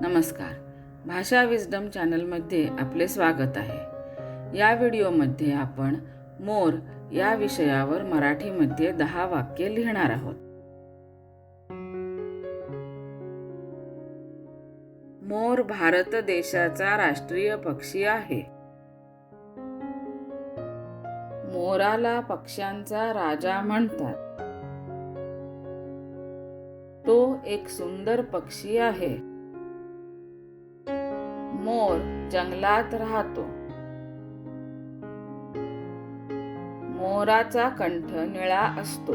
नमस्कार. भाषा विजडम चॅनलमध्ये आपले स्वागत आहे. या व्हिडिओमध्ये आपण मोर या विषयावर मराठीमध्ये दहा वाक्य लिहिणार आहोत. मोर भारत देशाचा राष्ट्रीय पक्षी आहे. मोराला पक्ष्यांचा राजा म्हणतात. तो एक सुंदर पक्षी आहे. मोर जंगलात राहतो. मोराचा कंठ निळा असतो.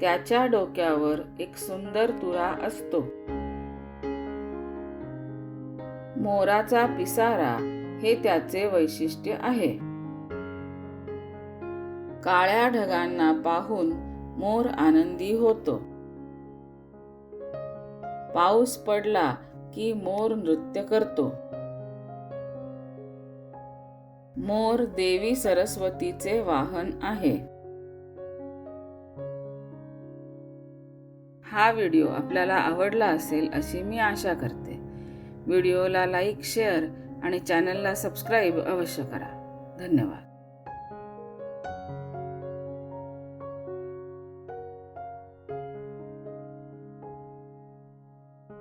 त्याच्या डोक्यावर एक सुंदर तुरा असतो. मोराचा पिसारा हे त्याचे वैशिष्ट्य आहे. काळ्या ढगांना पाहून मोर आनंदी होतो. पाऊस पडला की मोर नृत्य करतो. मोर देवी सरस्वतीचे वाहन आहे. हा व्हिडिओ आपल्याला आवडला असेल अशी मी आशा करते. व्हिडिओला लाईक शेअर आणि चॅनलला सबस्क्राईब अवश्य करा. धन्यवाद.